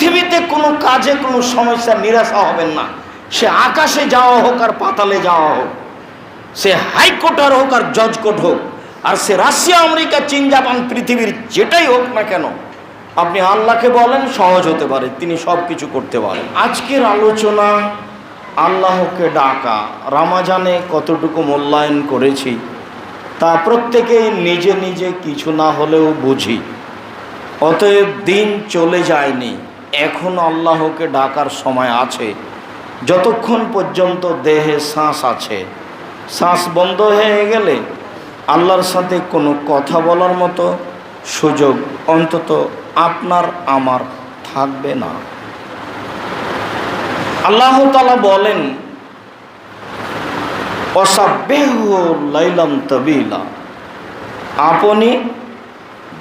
পৃথিবীতে কোনো কাজে কোনো সমস্যা, নিরাশা হবেন না। সে আকাশে যাওয়া হোক আর পাতালে যাওয়া হোক, সে হাইকোর্টার হোক আর জজ কোর্ট হোক, আর সে রাশিয়া, আমেরিকা, চীন, জাপান, পৃথিবীর যেটাই হোক না কেন, আপনি আল্লাহকে বলেন, সহজ হতে পারে, তিনি সব কিছু করতে পারেন। আজকের আলোচনা, আল্লাহকে ডাকা, রামাজানে কতটুকু মূল্যায়ন করেছি, তা প্রত্যেকেই নিজে নিজে কিছু না হলেও বুঝি, অতএব দিন চলে যায়নি। এখন আল্লাহকে ডাকার সময় আছে। যতক্ষণ পর্যন্ত দেহে শ্বাস আছে। শ্বাস বন্ধ হয়ে গেলে আল্লাহর সাথে কোনো কথা বলার মতো সুযোগ অন্তত আপনার, আমার থাকবে না। আল্লাহ তালা বলেন অসাব্যহ লাইলাম তবিলা। আপনি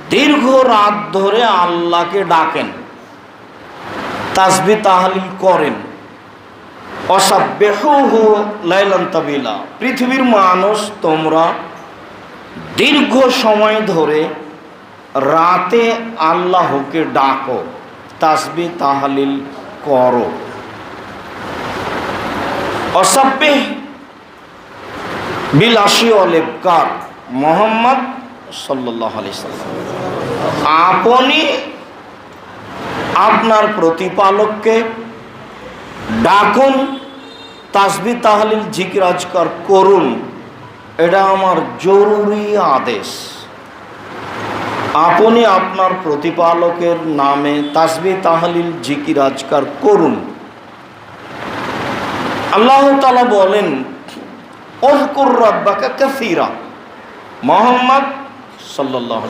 দীর্ঘ রাত ধরে আল্লাহকে ডাকেন। তাসবি তাহালিল করেন। অসাব্যহ পৃথিবীর মানুষ তোমরা দীর্ঘ সময় ধরে রাতে আল্লাহকে ডাকো, তাসবি তাহালিল করো। অসাব্যে বিলাসী অলেবকার মোহাম্মদ সাল্লাহ আপনি আপনার প্রতিপালককে ডাকুন, তাসবি তাহলিল জিকির আজকার করুন। এটা আমার জরুরি আদেশ। আপনি আপনার প্রতিপালকের নামে তাসবি তাহলিল জিকির আজকার করুন। আল্লাহ তালা বলেন অহকুর রব্বাকা কাসিরা। মোহাম্মদ সাল্লাহ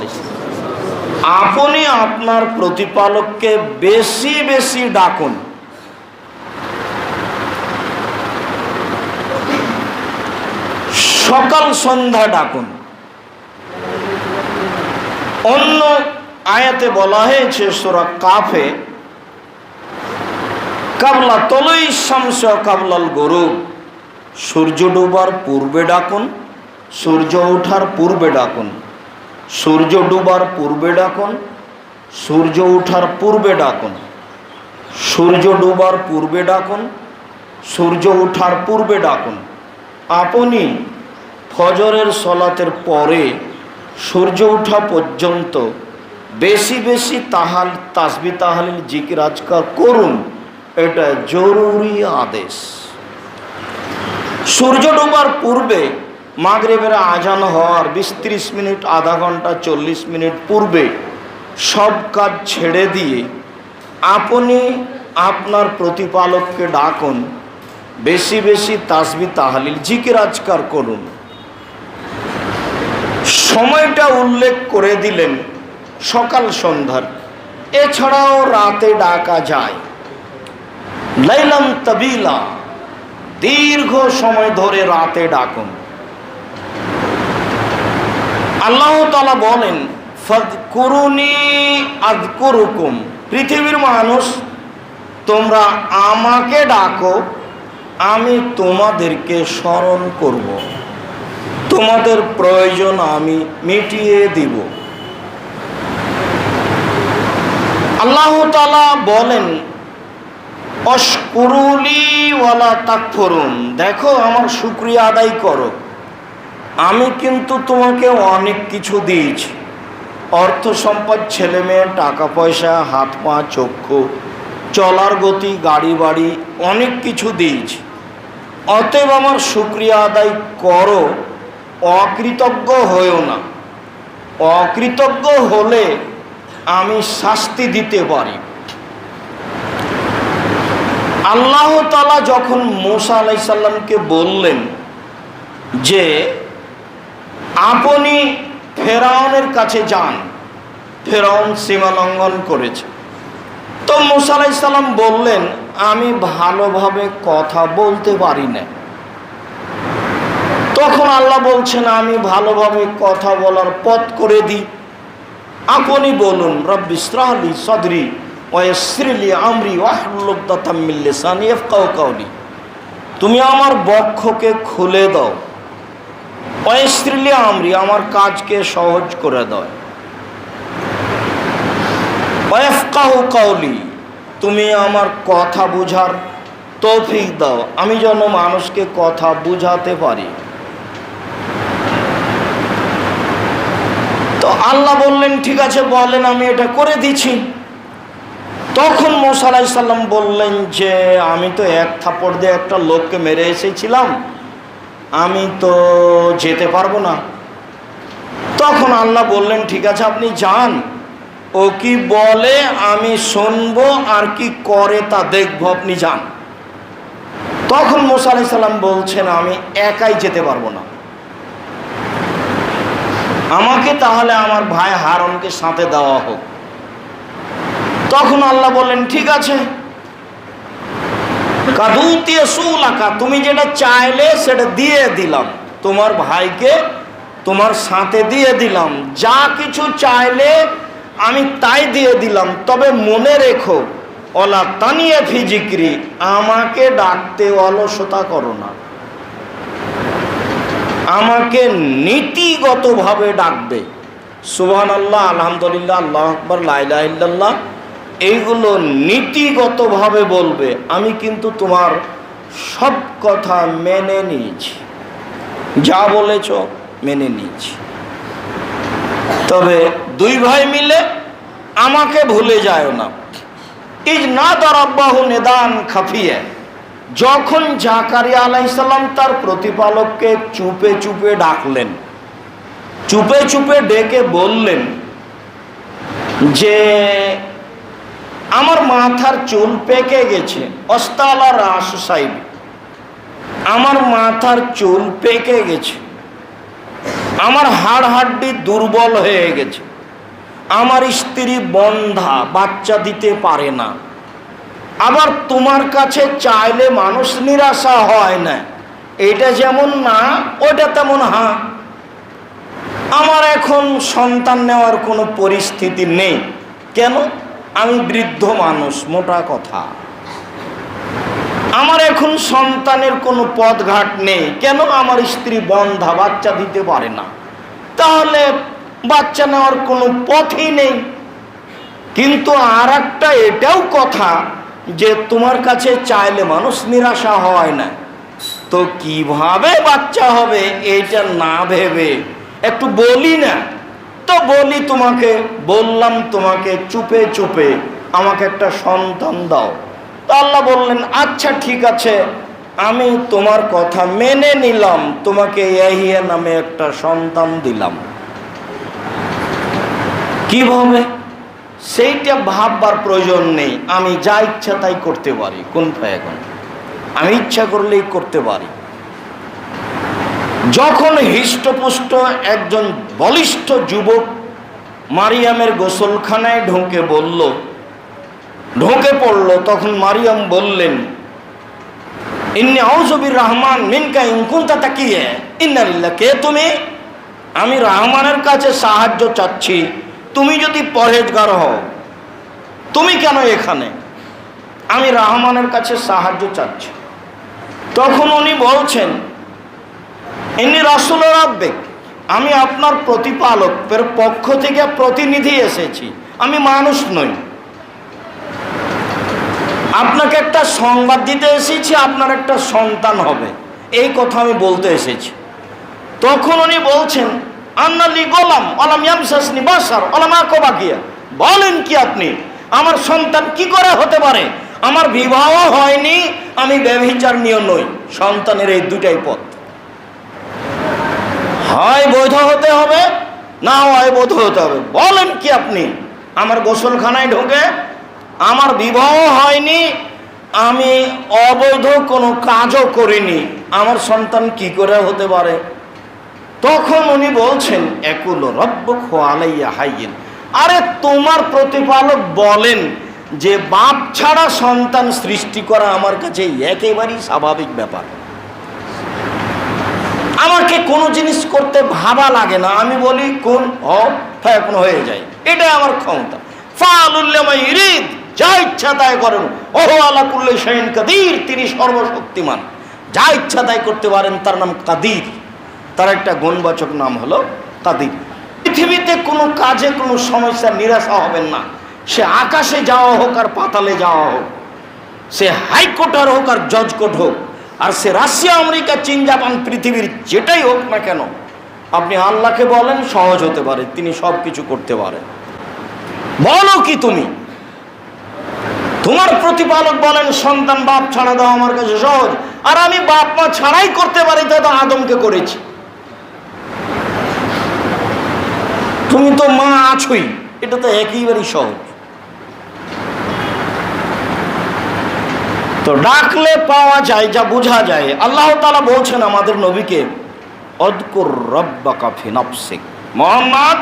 আপনি আপনার প্রতিপালককে বেশি বেশি ডাকুন। সকাল সন্ধ্যা ডাকুন। অন্য আয়াতে বলা হয়েছে, সোরা কাফে, কাবলা তলই শামস কাবলাল গরু সূর্য ডুবার পূর্বে ডাকুন, সূর্য ওঠার পূর্বে ডাকুন। সূর্য ডুবার পূর্বে ডাকুন, সূর্য ওঠার পূর্বে ডাকুন। সূর্য ডুবার পূর্বে ডাকুন, সূর্য ওঠার পূর্বে ডাকুন। আপনি ফজরের সলাতের পরে সূর্য ওঠা পর্যন্ত বেশি বেশি তাহাল তাসবি তাহালিল জিকির আজকার করুন, এটা জরুরি আদেশ। সূর্য ডোবার পূর্বে মাগরেবের আজান হওয়ার বিশ ত্রিশ মিনিট, আধা ঘণ্টা চল্লিশ মিনিট পূর্বে সব কাজ ছেড়ে দিয়ে আপনি আপনার প্রতিপালককে ডাকুন, বেশি বেশি তাসবি তাহালিল, জিকির আজকার করুন। সময়টা উল্লেখ করে দিলেন সকাল সন্ধ্যার। এছাড়াও রাতে ডাকা যায়। লাইলাম তবিলা, দীর্ঘ সময় ধরে রাতে ডাকুন। আল্লাহ তালা বলেন পৃথিবীর মানুষ, তোমরা আমাকে ডাকো, আমি তোমাদেরকে স্মরণ করব। তোমাদের প্রয়োজন আমি মিটিয়ে দিব। আল্লাহ তালা বলেন অস্কুরুলি ওয়ালা দেখো, আমার শুক্রিয়া আদায় করো। আমি কিন্তু তোমাকে অনেক কিছু দিয়েছি। অর্থ সম্পদ, ছেলে মেয়ে, টাকা পয়সা, হাত পা, চক্ষু, চলার গতি, গাড়ি বাড়ি, অনেক কিছু দিয়েছি। অতএব আমার শুক্রিয়া আদায় করো, অকৃতজ্ঞ হয়েও না। অকৃতজ্ঞ হলে আমি শাস্তি দিতে পারি। আল্লাহ তালা যখন মোসা আলাইসাল্লামকে বললেন যে আপনি ফেরাউনের কাছে যান। ফেরাউন সীমা লঙ্ঘন করেছে। তো মোসা আলাইসাল্লাম বললেন, আমি ভালোভাবে কথা বলতে পারি না। তখন আল্লাহ বলছেন, আমি ভালোভাবে কথা বলার পথ করে দিই। আপনি বলুন, রব্বি ইসরাহলি সদরি ওয়াসরিলি আমরি ওয়াহলুদ্দাতামিল্লিসানি ইফকাউ কাউলি তুমি আমার বক্ষকে খুলে দাও। ওয়াসরিলি আমরি আমার কাজকে সহজ করে দাও ওয়াফকাহু কাউলি তুমি আমার কথা বুঝার তৌফিক দাও, আমি যেন মানুষকে কথা বুঝাতে পারি। তো আল্লাহ বললেন, ঠিক আছে, বলেন, আমি এটা করে দিচ্ছি। তখন মোসালাই সাল্লাম বললেন যে, আমি তো এক থাপড় দিয়ে একটা লোককে মেরে এসেছিলাম। আমি তো যেতে পারব না। তখন আল্লাহ বললেন, ঠিক আছে, আপনি যান। ও কি বলে, আমি শুনব আর কি করে তা দেখব, আপনি যান। তখন মোসা আলাইহিস সাল্লাম বলছেন, আমি একাই যেতে পারব না। আমাকে তাহলে আমার ভাই হারনকে সাথে দেওয়া হোক। তখন আল্লাহ বললেন, ঠিক আছে তুমি যেটা চাইলে সেটা দিয়ে দিলাম। তোমার ভাইকে তোমার সাথে দিয়ে দিলাম। যা কিছু চাইলে আমি তাই দিয়ে দিলাম। তবে মনে রেখো, অলা তানিয়ে ফিজিক্রি আমাকে ডাকতে অলসতা করো না। আমাকে নীতিগতভাবে ডাকবে। সুবহান আল্লাহ আলহামদুলিল্লাহ, আল্লাহ আকবর লাইলাহ এইগুলো নীতিগতভাবে বলবে, আমি কিন্তু তোমার সব কথা মেনে নিয়েছি। যা বলেছ মেনে নিয়েছি। তবে দুই ভাই মিলে আমাকে ভুলে যায় না। ইজ না দরাব্বাহু নেদান খাফিয়ে। যখন জাকারিয়া আলাইসাল্লাম তার প্রতিপালককে চুপে চুপে ডাকলেন, চুপে চুপে ডেকে বললেন যে আমার মাথার চুল পেকে গেছে। অস্তালা রাস সাইড আমার মাথার চুল পেকে গেছে। আমার হাড় হাড্ডি দুর্বল হয়ে গেছে। আমার স্ত্রী বন্ধা, বাচ্চা দিতে পারে না। আবার তোমার কাছে চাইলে মানুষ নিরাশা হয় না। এটা যেমন না, ওটা তেমন হ্যাঁ আমার এখন সন্তান নেওয়ার কোনো পরিস্থিতি নেই। কেন? আমি বৃদ্ধ মানুষ, মোটা কথা। আমার এখন সন্তানের কোনো পথঘাট নেই। কেন আমার স্ত্রী বন্ধা বাচ্চা দিতে পারে না? তাহলে বাচ্চা নেওয়ার কোনো পথই নেই। কিন্তু আর একটা এটাও কথা যে তোমার কাছে চাইলে মানুষ নিরাশা হয় না। তো কীভাবে বাচ্চা হবে এটা না ভেবে একটু বলি না? তো বলি তোমাকে, বললাম তোমাকে, চুপে চুপে আমাকে একটা সন্তান দাও। তো আল্লাহ বললেন আচ্ছা ঠিক আছে, আমি তোমার কথা মেনে নিলাম, তোমাকে ইয়াহিয়া নামে একটা সন্তান দিলাম। কীভাবে সেইটা ভাববার প্রয়োজন নেই, আমি যা ইচ্ছা তাই করতে পারি কোন এখন? আমি ইচ্ছা করলেই করতে পারি। যখন হৃষ্টপুষ্ট একজন বলিষ্ঠ যুবক মারিয়ামের গোসলখানায় ঢুকে বলল, ঢুকে পড়ল, তখন মারিয়াম বললেন, ইন্নি আউজবির রহমান মিনকা ইনকুন্তা তাকিয়ে ইন্নালিল্লাহ কে তুমি? আমি রহমানের কাছে সাহায্য চাচ্ছি। তুমি যদি পরহেজগার হও, তুমি কেন এখানে? আমি রহমানের কাছে সাহায্য চাচ্ছি। তখন উনি বলছেন ইনি রসুল রাব্বেক আমি আপনার প্রতিপালকের পক্ষ থেকে প্রতিনিধি এসেছি। আমি মানুষ নই। আপনাকে একটা সংবাদ দিতে এসেছি, আপনার একটা সন্তান হবে। এই কথা আমি বলতে এসেছি। তখন উনি বলছেন আন্নালি গোলাম, অলাম ইয়ামসাসনি বাসার অলাম আকবাকিয়া বলেন কি আপনি, আমার সন্তান কি করে হতে পারে? আমার বিবাহ হয়নি, আমি ব্যভিচার নিয়ে নই। সন্তানের এই দুটাই পথ। হয় বৈধ হতে হবে, না হয় বৈধ হতে হবে। বলেন কি আপনি? আমার গোসলখানায় ঢোকে আমার বিবাহ হয়নি, আমি অবৈধ কোনো কাজও করিনি, আমার সন্তান কি করে হতে পারে? তখন উনি বলছেন, একুল রব্ব খোয়ালাইয়া হাইয়েন আরে তোমার প্রতিপালক বলেন যে, বাপ ছাড়া সন্তান সৃষ্টি করা আমার কাছে একেবারেই স্বাভাবিক ব্যাপার। আমাকে কোনো জিনিস করতে ভাবা লাগে না। আমি বলি, কোন এখন হয়ে যায়। এটাই আমার ক্ষমতা। ইরিদ, যা ইচ্ছা তাই করেন। ওহো আলা কুল্লে শাহিন কাদির, তিনি সর্বশক্তিমান। যা ইচ্ছা তাই করতে পারেন, তার নাম কাদির। তার একটা গুণবাচক নাম হলো কাদির। পৃথিবীতে কোনো কাজে কোনো সমস্যার নিরাশা হবেন না। সে আকাশে যাওয়া হোক আর পাতালে যাওয়া হোক, সে হাইকোর্টার হোক আর জজ কোর্ট হোক আর সে রাশিয়া, আমেরিকা, চীন, জাপান, পৃথিবীর যেটাই হোক না কেন, আপনি আল্লাহকে বলেন, সহজ হতে পারে, তিনি সব কিছু করতে পারেন। বলো কি তুমি? তোমার প্রতিপালক বলেন, সন্তান বাপ ছাড়া দাও আমার কাছে সহজ, আর আমি বাপ মা ছাড়াই করতে পারি, তো তো আদমকে করেছি। তুমি তো মা আছোই, এটা তো একেবারেই সহজ। তো ডাকলে পাওয়া যায়, যা বোঝা যায়। আল্লাহ তালা বলছেন আমাদের নবীকে মোহাম্মদ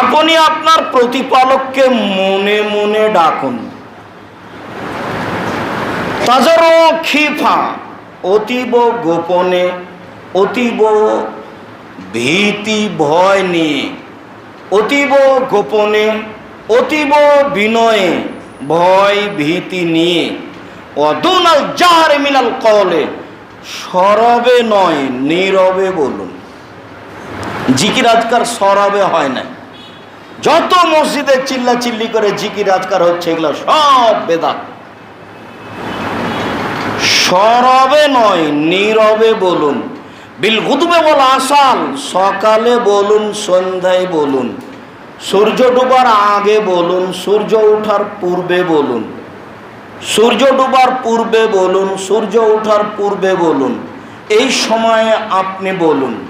আপনি আপনার প্রতিপালককে মনে মনে ডাকুন। তাজর খিফা, অতীব গোপনে, অতীব ভীতি, ভয় নিয়ে, অতীব গোপনে, অতীব বিনয়ে ভয় ভীতি নিয়ে। অদুনাল জাহারে মিনাল কলে সরবে নয়, নীরবে বলুন। জিকির আজকার সরবে হয় না যত মসজিদে চিল্লা চিল্লি করে জিকির আজকার হচ্ছে, এগুলো সব বেদাত। সরবে নয়, নীরবে বলুন। বিল গুদবে বল আসাল, সকালে বলুন, সন্ধ্যায় বলুন। সূর্য ডুবার আগে বলুন, সূর্য ওঠার পূর্বে বলুন। সূর্য ডুবার পূর্বে বলুন, সূর্য ওঠার পূর্বে বলুন। এই সময়ে আপনি বলুন।